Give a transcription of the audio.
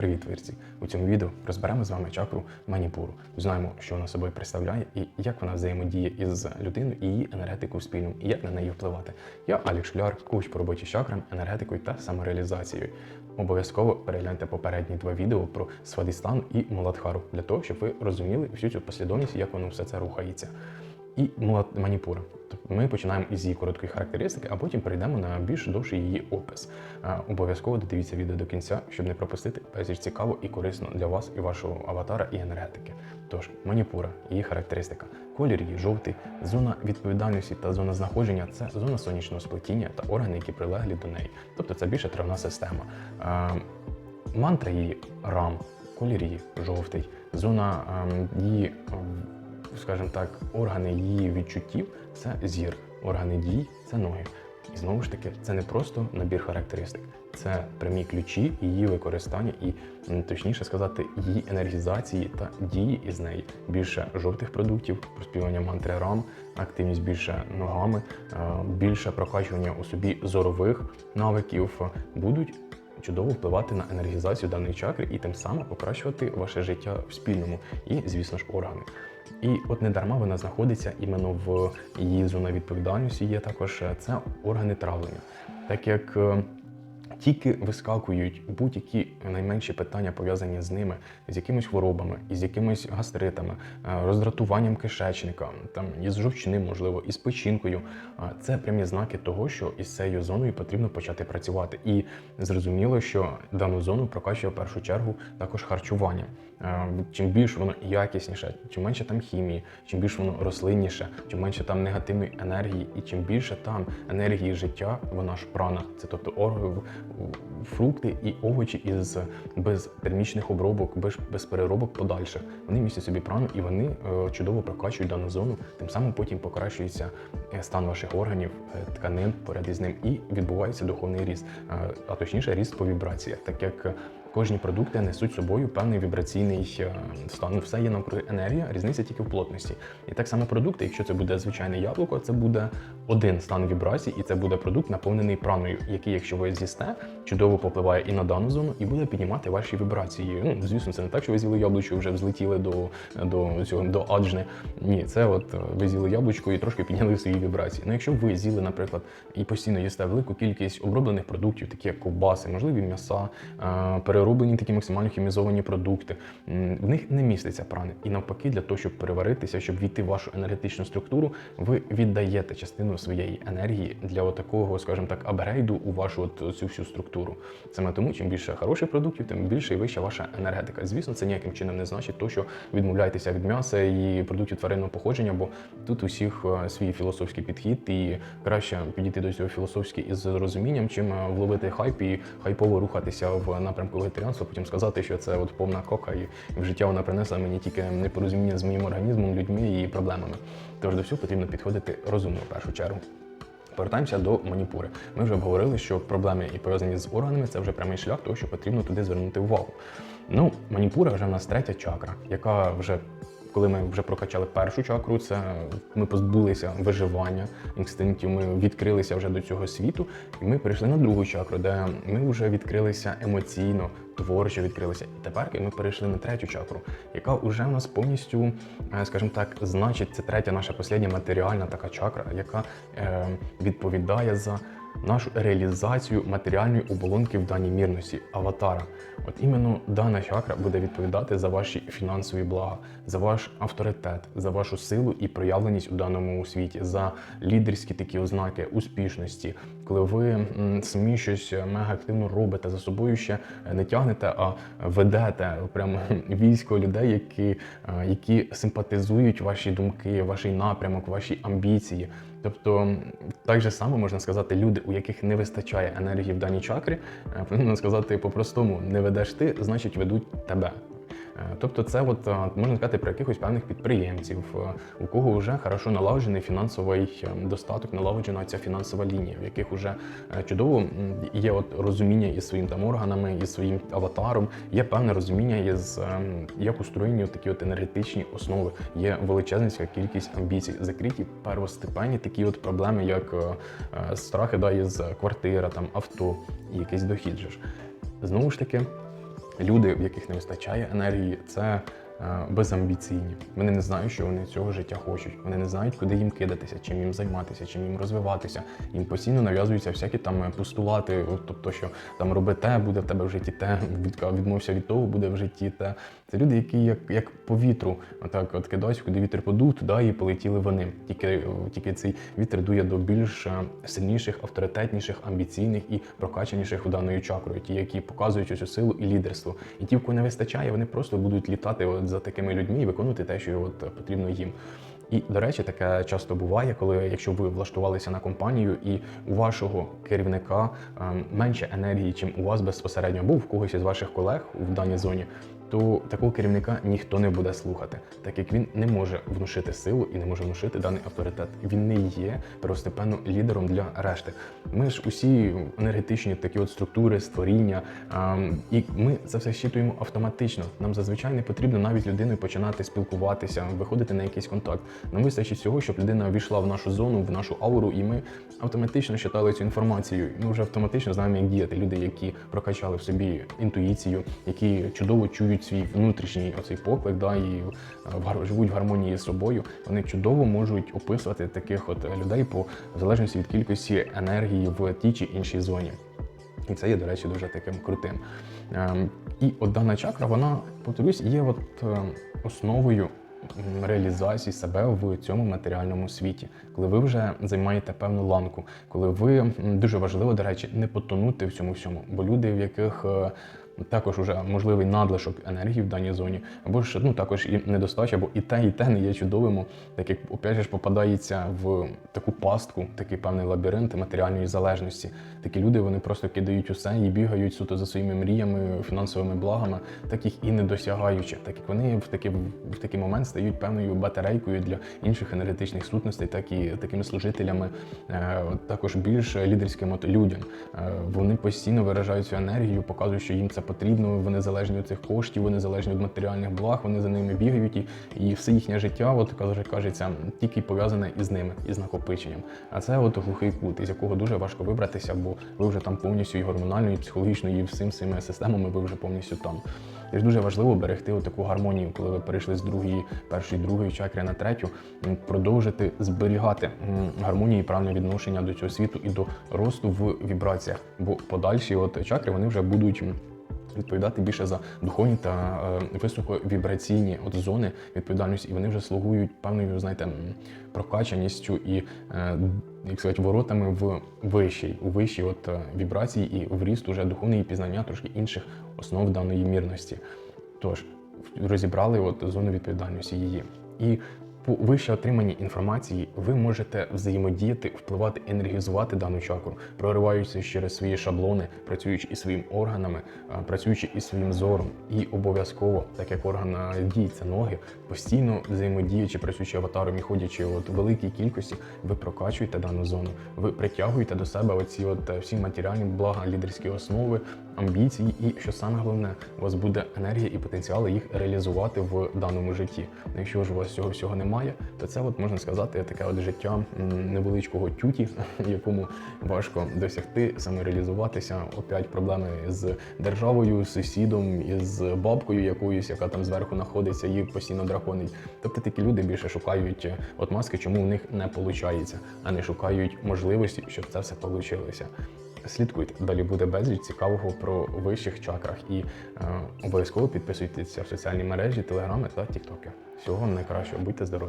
Привіт, вірці! У цьому відео розберемо з вами чакру маніпуру. Знаємо, що вона собою представляє і як вона взаємодіє із людиною і її енергетикою спільною, і як на неї впливати. Я Алік Шляр, коуч по роботі чакрам, енергетикою та самореалізацією. Обов'язково перегляньте попередні два відео про Свадістану і Муладхару для того, щоб ви розуміли всю цю послідовність, як воно все це рухається. І маніпура. Тобто ми починаємо із її короткої характеристики, а потім перейдемо на більш довший її опис. Обов'язково додивіться відео до кінця, щоб не пропустити безліч цікаво і корисно для вас і вашого аватара і енергетики. Тож маніпура, її характеристика, колір її жовтий, зона відповідальності та зона знаходження це зона сонячного сплетіння та органи, які прилеглі до неї. Тобто це більше травна система. Мантра її рам, колір її жовтий, зона ем, її. Ем, скажімо так, органи її відчуттів це зір, органи дій це ноги. І знову ж таки, це не просто набір характеристик, це прямі ключі її використання і, точніше сказати, її енергізації та дії із неї. Більше жовтих продуктів, проспівання мантри рам, активність більше ногами, е, більше прокачування у собі зорових навиків е, будуть чудово впливати на енергізацію даної чакри і тим самим покращувати ваше життя в спільному і, звісно ж, органи. І от не дарма вона знаходиться іменно в її зоні відповідальності. Є також е, це органи травлення, так як е, тільки вискакують будь-які найменші питання пов'язані з ними, з якимись хворобами, із якимись гастритами, е, роздратуванням кишечника, там із жовчним, можливо, із печінкою. Це прямі знаки того, що із цією зоною потрібно почати працювати. І зрозуміло, що дану зону прокачує в першу чергу також харчування. Е, Чим більш воно якісніше, чим менше там хімії, чим більш воно рослинніше, чим менше там негативної енергії, і чим більше там енергії життя, вона ж прана, це тобто фрукти і овочі із без термічних обробок, без, без переробок подальших. Вони містять собі прану і вони е, чудово прокачують дану зону. Тим самим потім покращується е, стан ваших органів, тканин поряд із ним, і відбувається духовний ріст, а точніше ріст по вібраціях, так як. Кожні продукти несуть собою певний вібраційний е, стан. Все є навкруги енергія, різниця тільки в плотності. І так само продукти, якщо це буде звичайне яблуко, це буде один стан вібрацій, і це буде продукт наповнений праною, який, якщо ви з'їсте, чудово попливає і на дану зону, і буде піднімати ваші вібрації. Ну, звісно, це не так, що ви з'їли яблучко, вже взлетіли до, до цього до аджни. Ні, це от е, ви з'їли яблучко і трошки підняли свої вібрації. Ну, якщо ви з'їли, наприклад, і постійно їсте велику кількість оброблених продуктів, такі як ковбаси, можливі м'яса, е, перероблені такі максимально хімізовані продукти, в них не міститься прани. І навпаки, для того, щоб переваритися, щоб війти в вашу енергетичну структуру, ви віддаєте частину своєї енергії для отакого, скажімо так, апгрейду у вашу от цю всю структуру. Саме тому, чим більше хороших продуктів, тим більше і вища ваша енергетика. Звісно, це ніяким чином не значить, то, що відмовляєтеся від м'яса і продуктів тваринного походження, бо тут у всіх е, свій філософський підхід, і краще підійти до цього філософськи із розумінням, чим е, вловити хайп і хайпово рухатися в напрямку вегетаріанства, потім сказати, що це от повна кока, і в життя вона принесла мені тільки непорозуміння з моїм організмом, людьми і проблемами. Тож до всього потрібно підходити розумно в першу чергу. Повертаємося до маніпури. Ми вже обговорили, що проблеми і пов'язані з органами це вже прямий шлях, того, що потрібно туди звернути увагу. Ну, маніпура вже в нас третя чакра, яка вже. Коли ми вже прокачали першу чакру, це ми позбулися виживання інстинктів, ми відкрилися вже до цього світу, і ми перейшли на другу чакру, де ми вже відкрилися емоційно, творчо відкрилися. І тепер ми перейшли на третю чакру, яка вже в нас повністю, е, скажімо так, значить, це третя наша послідня матеріальна така чакра, яка е, відповідає за нашу реалізацію матеріальної оболонки в даній мірності аватара. От іменно дана чакра буде відповідати за ваші фінансові блага, за ваш авторитет, за вашу силу і проявленість у даному світі, за лідерські такі ознаки успішності, коли ви самі щось мега активно робите за собою ще не тягнете, а ведете прямо військо людей, які, е, які симпатизують ваші думки, ваш напрямок, ваші амбіції. Тобто, так же само можна сказати, люди, у яких не вистачає енергії в даній чакрі, е, можна сказати по-простому, не ведеш ти, значить ведуть тебе. Е, Тобто, це от е, можна сказати про якихось певних підприємців, е, у кого вже хорошо налагоджений фінансовий достаток, налагоджена ця фінансова лінія, в яких вже чудово є от розуміння із своїм там органами, із своїм аватаром, є певне розуміння, із як устроєні такі от енергетичні основи, є величезна кількість амбіцій, закриті первостепенні такі от проблеми, як страхи да, із квартира, там авто якийсь дохід. же ж. Знову ж таки. Люди, в яких не вистачає енергії, це безамбіційні. Вони не знають, що вони цього життя хочуть. Вони не знають, куди їм кидатися, чим їм займатися, чим їм розвиватися. Їм постійно нав'язуються всякі там е, постулати, тобто, що там роби те, буде в тебе в житті те, від- відмовся від того, буде в житті те. Це люди, які як, як по вітру, отак от кидаються, куди вітер подув, туди і полетіли вони. Тільки, е, тільки цей вітер дує до більш е, сильніших, авторитетніших, амбіційних і прокачаніших даною чакрою, ті, які показують усю силу і лідерство. І ті, в кого не вистачає, вони просто будуть літати за такими людьми і виконувати те, що от потрібно їм. І, до речі, таке часто буває, коли якщо ви влаштувалися на компанію і у вашого керівника ем, менше енергії, чим у вас безпосередньо, був в когось із ваших колег в даній зоні, то такого керівника ніхто не буде слухати, так як він не може внушити силу і не може внушити даний авторитет. Він не є первостепенно лідером для решти. Ми ж усі енергетичні такі от структури, створіння, ем, і ми це все щитуємо автоматично. Нам зазвичай не потрібно навіть людиною починати спілкуватися, виходити на якийсь контакт. Нам вистачить всього, щоб людина увійшла в нашу зону, в нашу ауру, і ми автоматично читали цю інформацію. Ми вже автоматично знаємо, як діяти. Люди, які прокачали в собі інтуїцію, які чудово чують свій внутрішній оцей поклик, да, і е, живуть в гармонії з собою. Вони чудово можуть описувати таких от людей по залежності від кількості енергії в тій чи іншій зоні. І це є, до речі, дуже таким крутим. Ем, І от дана чакра, вона, повторюсь, є от е, основою реалізації себе в цьому матеріальному світі, коли ви вже займаєте певну ланку, коли ви дуже важливо, до речі, не потонути в цьому всьому, бо люди, в яких е, також уже можливий надлишок енергії в даній зоні, або ж ну також і недостача, бо і те, і те не є чудовим, так як опять же попадається в таку пастку, такий певний лабіринт матеріальної залежності. Такі люди вони просто кидають усе і бігають суто за своїми мріями, фінансовими благами, так їх і не досягаючи, так як вони в такий, в такий момент стають певною батарейкою для інших енергетичних сутностей, так і такими служителями, е, також більш лідерським людям. Е, Вони постійно виражають цю енергію, показують, що їм це потрібно. Вони залежні від цих коштів, вони залежні від матеріальних благ, вони за ними бігають, і, і все їхнє життя, от каже, кажеться, тільки пов'язане із ними, із накопиченням. А це от глухий кут, із якого дуже важко вибратися, бо ви вже там повністю і гормонально, і психологічно, і всім цими системами ви вже повністю там. І дуже важливо берегти таку гармонію, коли ви перейшли з другої, першої, другої чакри на третю, продовжити зберігати гармонію і правильне відношення до цього світу і до росту в вібраціях. Бо подальші от чакри вони вже будуть. Відповідати більше за духовні та е, високовібраційні от зони відповідальності, і вони вже слугують певною, знаєте, прокачаністю і е, як сказати, воротами в вищій, у вищій от е, вібрації і в ріст уже духовний і пізнання трошки інших основ даної мірності. Тож розібрали от зону відповідальності її. І по вище отриманні інформації ви можете взаємодіяти, впливати, енергізувати дану чакру, прориваючись через свої шаблони, працюючи із своїми органами, працюючи із своїм зором. І обов'язково, так як орган це ноги, постійно взаємодіючи, працюючи аватаром і ходячи от в великій кількості, ви прокачуєте дану зону, ви притягуєте до себе оці от е, всі матеріальні блага, лідерські основи, амбіції, і що саме головне, у вас буде енергія і потенціал їх реалізувати в даному житті. Якщо ж у вас цього всього немає, то це от можна сказати таке от життя невеличкого тюті, якому важко досягти, самореалізуватися. Опять проблеми з державою, з сусідом, із бабкою якоюсь, яка там зверху знаходиться, і постійно драконить. Тобто такі люди більше шукають е, от маски, чому в них не виходить, а не шукають можливості, щоб це все вийшло. Слідкуйте, далі буде безліч цікавого про вищих чакрах і е, обов'язково підписуйтеся в соціальні мережі, телеграми та тіктоки. Всього найкращого, будьте здорові!